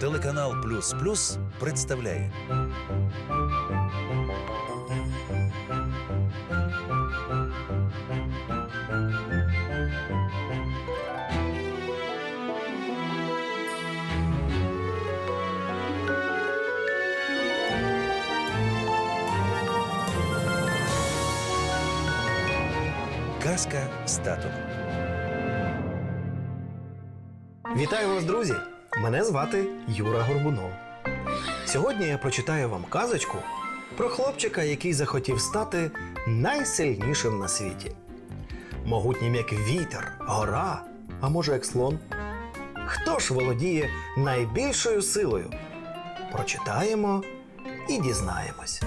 Телеканал Плюс Плюс представляє Казка з татом. Вітаю вас, друзі! Мене звати Юра Горбунов. Сьогодні я прочитаю вам казочку про хлопчика, який захотів стати найсильнішим на світі. Могутнім як вітер, гора, а може як слон. Хто ж володіє найбільшою силою? Прочитаємо і дізнаємось.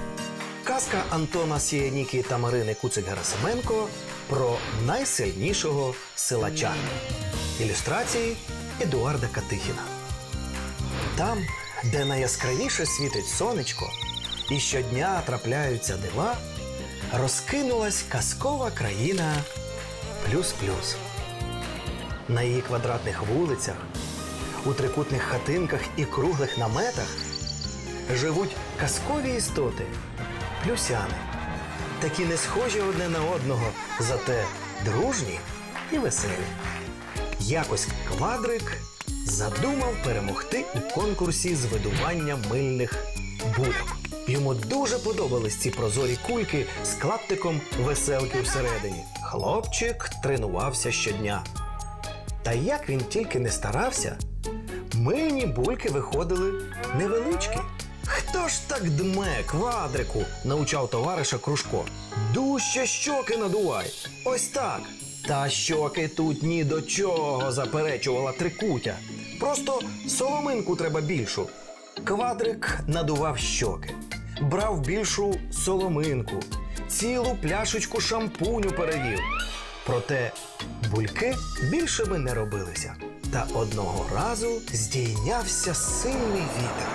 Казка Антона Сіяніки та Марини Куцик-Герасименко про найсильнішого силача. Ілюстрації Едуарда Катихіна. Там, де найяскравіше світить сонечко, і щодня трапляються дива, розкинулась казкова країна плюс-плюс. На її квадратних вулицях, у трикутних хатинках і круглих наметах живуть казкові істоти плюсяни. Такі не схожі одне на одного, зате дружні і веселі. Якось квадрик задумав перемогти у конкурсі з видування мильних бульок. Йому дуже подобались ці прозорі кульки з клаптиком веселки всередині. Хлопчик тренувався щодня. Та як він тільки не старався, мильні бульки виходили невеличкі. Хто ж так дме квадрику? навчав товариша Кружко. Дужче щоки надувай. Ось так. Та щоки тут ні до чого, заперечувала трикутя. Просто соломинку треба більшу. Квадрик надував щоки, брав більшу соломинку, цілу пляшечку шампуню перевів. Проте бульки більшими не робилися. Та одного разу здійнявся сильний вітер.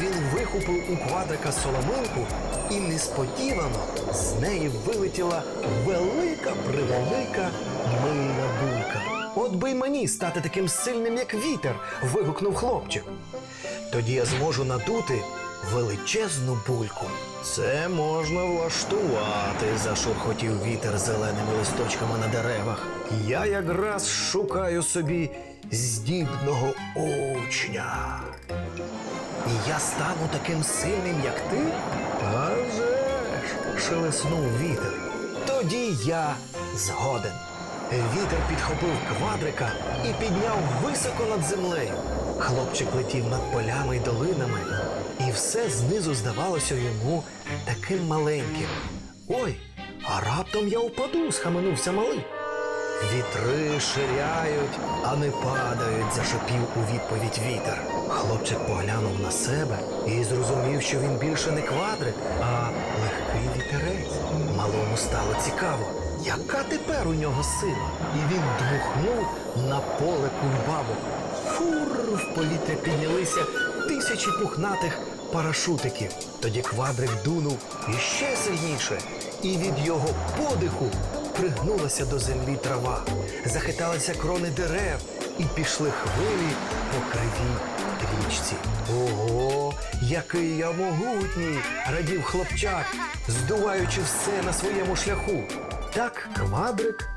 Він вихопив у квадрика соломинку, і несподівано з неї вилетіла велика превелика мильна булька. От би й мені стати таким сильним, як вітер, вигукнув хлопчик. Тоді я зможу надути величезну бульку. Це можна влаштувати, зашурхотів вітер зеленими листочками на деревах. Я якраз шукаю собі здібного учня. І я стану таким сильним, як ти? А вже ж, шелеснув вітер. Тоді я згоден. Вітер підхопив квадрика і підняв високо над землею. Хлопчик летів над полями й долинами, і все знизу здавалося йому таким маленьким. Ой, а раптом я впаду, схаменувся малий. Вітри ширяють, а не падають, зашипів у відповідь вітер. Хлопчик поглянув на себе і зрозумів, що він більше не квадрик, а легкий вітерець. Малому стало цікаво, яка тепер у нього сила. І він дмухнув на поле кульбабок. Фур в повітря піднялися тисячі пухнатих парашутиків. Тоді квадрик дунув іще сильніше, і від його подиху пригнулася до землі трава, захиталися крони дерев і пішли хвилі по кривій річці. Ого, який я могутній! радів хлопчак, здуваючи все на своєму шляху. Так квадрик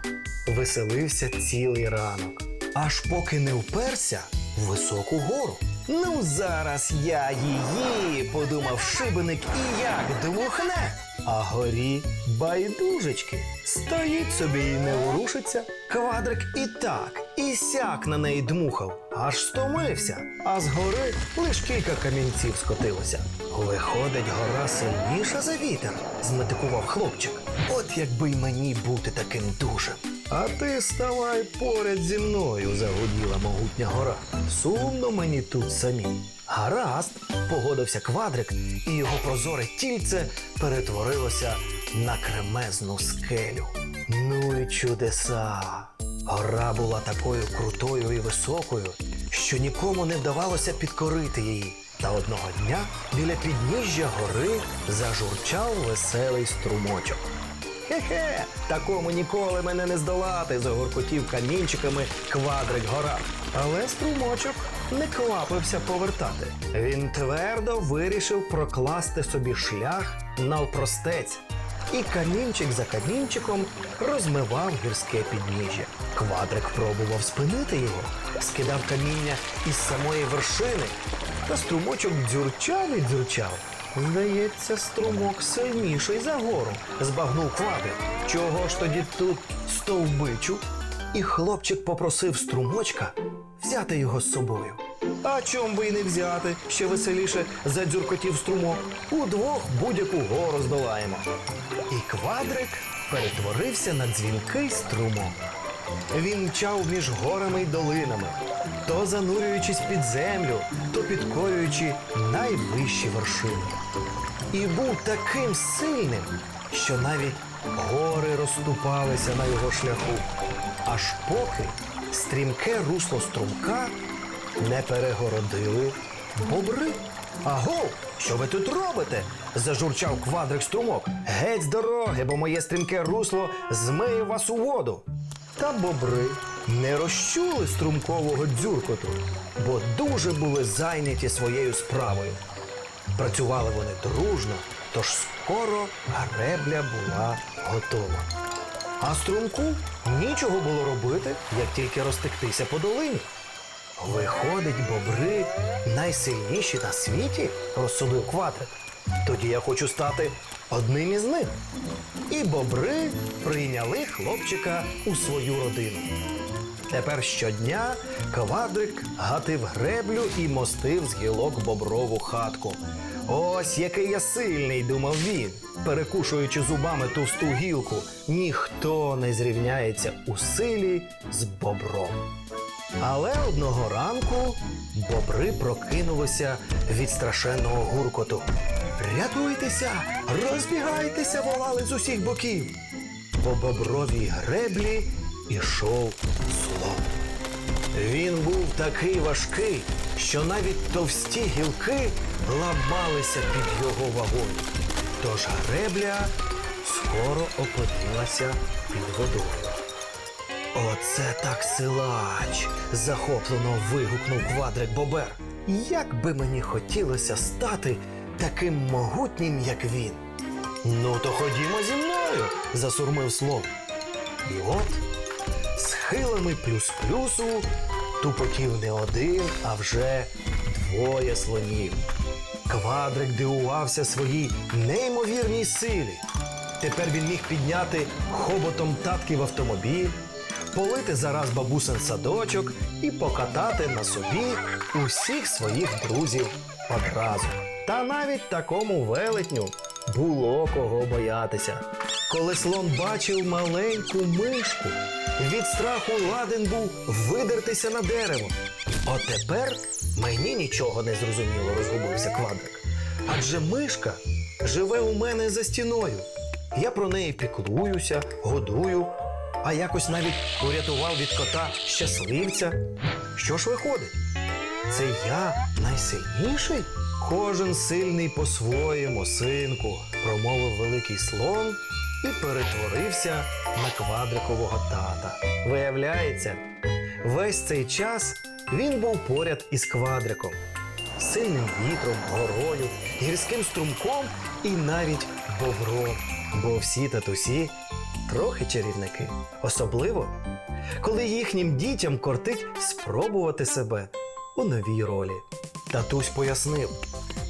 веселився цілий ранок, аж поки не вперся в високу гору. Ну, зараз я її, подумав шибеник, і як дмухне. А горі байдужечки. Стоїть собі і не ворушиться. Квадрик і так, і сяк на неї дмухав, аж стомився, а з гори лиш кілька камінців скотилося. Виходить, гора сильніша за вітер, зметикував хлопчик. От якби й мені бути таким дужим. А ти ставай поряд зі мною, загуділа могутня гора. Сумно мені тут самі. Гаразд, погодився квадрик, і його прозоре тільце перетворилося на кремезну скелю. Ну і чудеса. Гора була такою крутою і високою, що нікому не вдавалося підкорити її. Та одного дня біля підніжжя гори зажурчав веселий струмочок. Хе-хе! Такому ніколи мене не здолати, загоркотів камінчиками квадрик гора. Але струмочок не квапився повертати. Він твердо вирішив прокласти собі шлях навпростець. І камінчик за камінчиком розмивав гірське підніжжя. Квадрик пробував спинити його, скидав каміння із самої вершини, та струмочок дзюрчав і дзюрчав. Здається, струмок сильніший за гору, збагнув квадрик. Чого ж тоді тут стовбичу? І хлопчик попросив струмочка взяти його з собою. А чом би й не взяти? Ще веселіше задзюркотів струмок. Удвох будь-яку гору здолаємо. І квадрик перетворився на дзвінкий струмок. Він мчав між горами й долинами, то занурюючись під землю, то підкорюючи найвищі вершини. І був таким сильним, що навіть гори розступалися на його шляху, аж поки стрімке русло струмка не перегородили бобри. Агов, що ви тут робите? зажурчав квадрик струмок. Геть з дороги, бо моє стрімке русло змиє вас у воду. Та бобри не розчули струмкового дзюркоту, бо дуже були зайняті своєю справою. Працювали вони дружно, тож скоро гребля була готова. А струмку нічого було робити, як тільки розтектися по долині. Виходить, бобри найсильніші на світі, розсудив квадрик. Тоді я хочу стати одним із них. І бобри прийняли хлопчика у свою родину. Тепер щодня квадрик гатив греблю і мостив з гілок боброву хатку. Ось який я сильний, думав він, перекушуючи зубами товсту гілку. Ніхто не зрівняється у силі з бобром. Але одного ранку бобри прокинулися від страшенного гуркоту. Рятуйтеся, розбігайтеся, волали з усіх боків. По бобровій греблі ішов слон. Він був такий важкий, що навіть товсті гілки ламалися під його вагою. Тож гребля скоро опинилася під водою. Оце так силач! захоплено вигукнув квадрик Бобер. Як би мені хотілося стати таким могутнім, як він. Ну, то ходімо зі мною, засурмив слон. І от схилами плюс-плюсу тупотів не один, а вже двоє слонів. Квадрик дивувався своїй неймовірній силі. Тепер він міг підняти хоботом татків автомобіль, полити зараз бабусин садочок і покатати на собі усіх своїх друзів одразу. Та навіть такому велетню було кого боятися. Коли слон бачив маленьку мишку, від страху ладен був видертися на дерево. От тепер мені нічого не зрозуміло, розгубився квадрик. Адже мишка живе у мене за стіною. Я про неї піклуюся, годую, а якось навіть урятував від кота щасливця. Що ж виходить? Це я найсильніший? Кожен сильний по-своєму, синку, промовив великий слон і перетворився на квадрикового тата. Виявляється, весь цей час він був поряд із квадриком, сильним вітром, горою, гірським струмком і навіть бобром. Бо всі татусі трохи чарівники. Особливо, коли їхнім дітям кортить спробувати себе у новій ролі. Татусь пояснив,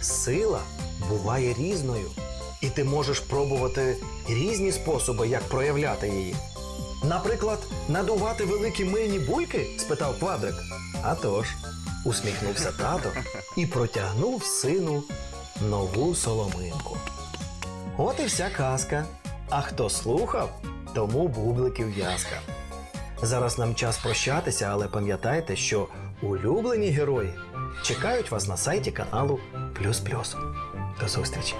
сила буває різною, і ти можеш пробувати різні способи, як проявляти її. Наприклад, надувати великі мильні бульки? спитав квадрик. А тож, усміхнувся тато і протягнув сину нову соломинку. От і вся казка. А хто слухав, тому бубликів в'язка. Зараз нам час прощатися, але пам'ятайте, що улюблені герої чекають вас на сайті каналу Плюс Плюс. До зустрічі!